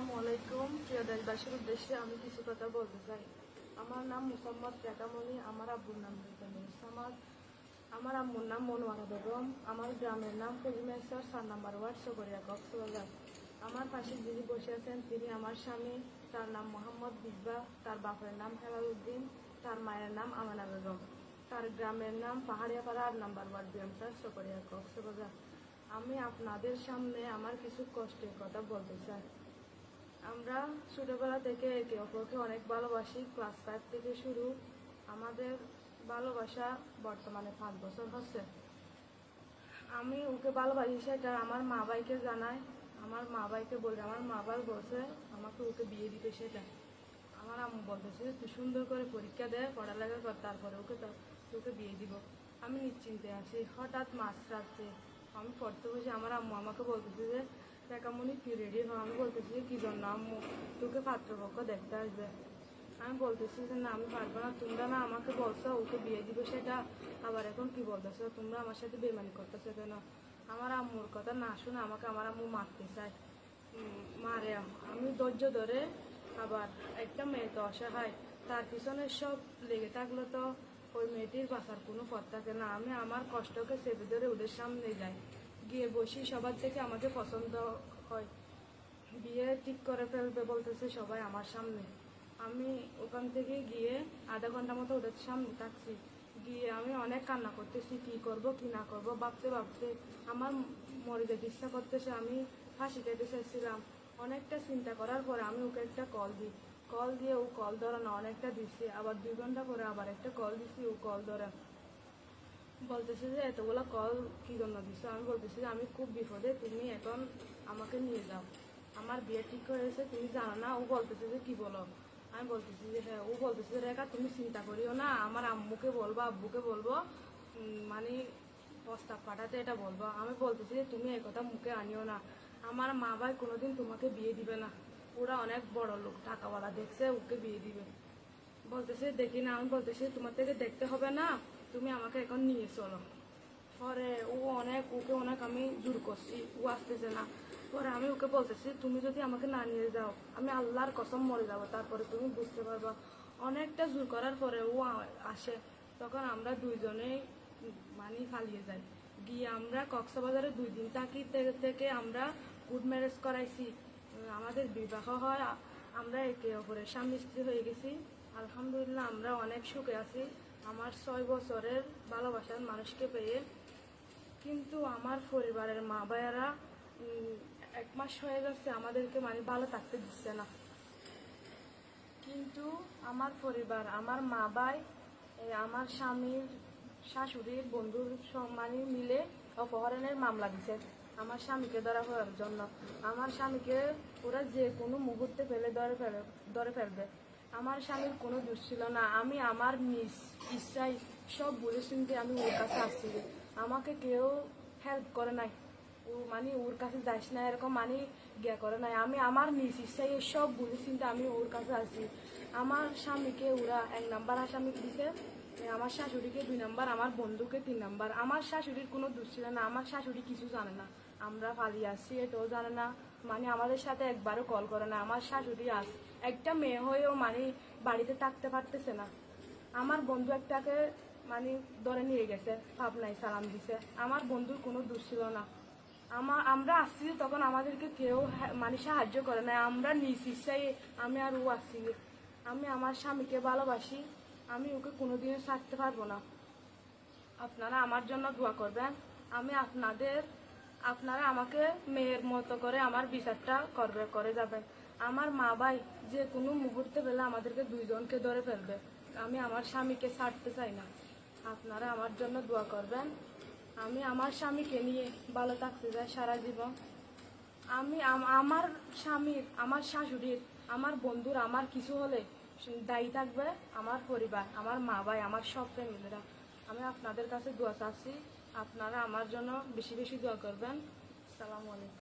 আসসালামু আলাইকুম। প্রিয় দেশবাসীর উদ্দেশ্যে আমি কিছু কথা বলতে চাই। আমার নাম মুসাম্মদ রেখামণি, আমার আব্বুর নাম আমার আমার আম্মুর নাম মনোয়ারা বেগম। আমার গ্রামের নাম ফজিমেশ্বর সার নাম্বার ওয়ার্ড সগরিয়া কক্সবাজার। আমার পাশে যিনি বসে আছেন, তিনি আমার স্বামী। তার নাম মোহাম্মদ বিজবা। তার বাপের নাম হেলাল উদ্দিন তার মায়ের নাম আমানা বেগম। তার গ্রামের নাম পাহাড়িয়াপাড়া, আট নাম্বার ওয়ার্ড, বিএমসার সগরিয়া কক্সবাজার। আমি আপনাদের সামনে আমার কিছু কষ্টের কথা বলতে চাই। আমরা ছোটবেলা থেকে একে অপরকে অনেক ভালোবাসি ক্লাস ফাইভ থেকে শুরু। আমাদের ভালোবাসা বর্তমানে পাঁচ বছর হচ্ছে। আমি ওকে ভালোবাসি সেটা আমার মা ভাইকে জানাই আমার মা ভাইকে বলে আমার মা ভাই বলছে, আমাকে ওকে বিয়ে দিতে সেটা আমার আম্মু বলতেছে, তুই সুন্দর করে পরীক্ষা দে, পড়ালেখা কর, তারপরে ওকে তোকে বিয়ে দিব। আমি নিশ্চিন্তে আছি হঠাৎ মাঝ রাত্রে আমি পড়তে বসে আমার আম্মু আমাকে বলতেছে যে একামনি কি রেডি হয় আমি বলতেছি যে, কি জন্য? আম্মু, তোকে পাত্রপক্ষ দেখতে আসবে। আমি বলতেছি যে, না, আমি পারব না। তোমরা না আমাকে বলছো, ওকে বিয়ে দিবে সেটা। আবার এখন কি বলতেছো? তোমরা আমার সাথে বেমানি করতেছো কেন? আমার আম্মুর কথা না শুনে আমাকে আমার আম্মু মারতে চায়। মারে আমি ধৈর্য ধরে আবার একটা মেয়ে তো অসহায়, তার পিছনে সব লেগে থাকলে তো, ওই মেয়েটির বাঁচার কোনো পথ থাকে না। আমি আমার কষ্টকে চেপে ধরে ওদের সামনে যাই। গিয়ে বসি, সবার থেকে আমাকে পছন্দ হয়। বিয়ে ঠিক করে ফেলবে বলতেছে সবাই আমার সামনে। আমি ওখান থেকে গিয়ে আধা ঘণ্টা মতো ওদের সামনে থাকছি। গিয়ে আমি অনেক কান্না করতেছি, কি করব, কি না করব, ভাবতে ভাবতে আমার মরে যেতে ইচ্ছা করতেছে, আমি ফাঁসি খেতে চাইছিলাম। অনেকটা চিন্তা করার পরে আমি ওকে একটা কল দিই। কল দিয়ে ও কল ধরে না অনেকটা দিচ্ছি আবার দুই ঘণ্টা পরে আবার একটা কল দিছি, ও কল ধরে বলতেছে যে এতগুলো কল কি জন্য দিছো? আমি বলতেছি যে আমি খুব বিপদে, তুমি এখন আমাকে নিয়ে যাও। আমার বিয়ে ঠিক হয়েছে তুমি জানো না, ও বলতেছে যে কি বলো? আমি বলতেছি যে হ্যাঁ ও বলতেছে রেখা, তুমি চিন্তা করিও না, আমার আম্মুকে বলব, আব্বুকে বলব মানে প্রস্তাব পাঠাতে এটা বলব। আমি বলতেছি যে, তুমি কথা মুখে আনিও না। আমার মা ভাই কোনোদিন তোমাকে বিয়ে দিবে না। ওরা অনেক বড় লোক, টাকাওয়ালা দেখছে, ওকে বিয়ে দিবে। বলতেছে, দেখি না। আমি বলতেছি, তোমার থেকে দেখতে হবে না তুমি আমাকে এখন নিয়ে চলো। পরে ও অনেক, ওকে অনেক আমি জোর করছি, ও আসতেছে না। পরে আমি ওকে বলতেছি, তুমি যদি আমাকে না নিয়ে যাও, আমি আল্লাহর কসম মরে যাব। তারপরে তুমি বুঝতে পারবা। অনেকটা জোর করার পরে ও আসে। তখন আমরা দুইজনেই মানে পালিয়ে যাই। গিয়ে আমরা কক্সবাজারে দুই দিন থাকি থেকে আমরা গুড ম্যারেজ করাইছি। আমাদের বিবাহ হয়, আমরা একে অপরের স্বামী স্ত্রী হয়ে গেছি। আলহামদুলিল্লাহ, আমরা অনেক সুখে আছি। আমার ছয় বছরের ভালোবাসার মানুষকে পেয়ে। কিন্তু আমার পরিবারের মা উম, এক মাস হয়ে গেছে আমাদেরকে মানে ভালো থাকতে দিচ্ছে না। কিন্তু আমার পরিবার আমার মা এই আমার স্বামীর শাশুড়ির বন্ধুর সম্মানী মিলে অপহরণের মামলা দিছে। আমার স্বামীকে ধরা হওয়ার জন্য। আমার স্বামীকে ওরা যে কোনো মুহূর্তে ফেলে ধরে ফেলে ধরে ফেলবে। আমার স্বামীর কোনো দোষ ছিল না। আমি আমার নিজ ইচ্ছাই সব বলে শুনতে আমি ওর কাছে আসছি। আমাকে কেউ হেল্প করে নাই। ও মানে ওর কাছে যাস না এরকম মানে গিয়া করে নাই। আমি আমার নিজ ইচ্ছাই সব বুঝে চিন্তে আমি ওর কাছে আসছি। আমার স্বামীকে ওরা এক নাম্বার আসামি দিছে। আমার শাশুড়িকে দুই নাম্বার, আমার বন্ধুকে তিন নাম্বার। আমার শাশুড়ির কোনো দোষ ছিল না। আমার শাশুড়ি কিছু জানে না। আমরা পালিয়ে আসছি, এটাও জানে না। মানে আমাদের সাথে একবারও কল করে না। আমার শাশুড়ি আস একটা মেয়ে হয়েও মানে বাড়িতে থাকতে পারতেছে না। আমার বন্ধু একটাকে মানে ধরে নিয়ে গেছে, পাবনায় সালাম দিছে। আমার বন্ধুর কোনো দোষ ছিল না। আমার আমরা আসছি তখন আমাদেরকে কেউ মানে সাহায্য করে না আমরা নিজ ইচ্ছাই আমি আর ও আসছি আমি আমার স্বামীকে ভালোবাসি। আমি ওকে কোনোদিনও ছাড়তে পারব না। আপনারা আমার জন্য দোয়া করবেন। আমি আপনাদের, আপনারা আমাকে মেয়ের মতো করে আমার বিচারটা করবে, করে যাবেন। আমার মা ভাই যে কোনো মুহূর্তে পেলে আমাদেরকে দুইজনকে ধরে ফেলবে। আমি আমার স্বামীকে ছাড়তে চাই না। আপনারা আমার জন্য দোয়া করবেন। আমি আমার স্বামীকে নিয়ে ভালো থাকতে চাই সারা জীবন। আমি আমার স্বামীর, আমার শাশুড়ির, আমার বন্ধুর, আমার কিছু হলে দায়ী থাকবে আমার পরিবার, আমার মা ভাই, আমার সব ফ্যামিলিরা। আমি আপনাদের কাছে দোয়া চাচ্ছি। আপনারা আমার জন্য বেশি বেশি দোয়া করবেন। সালামু আলাইকুম।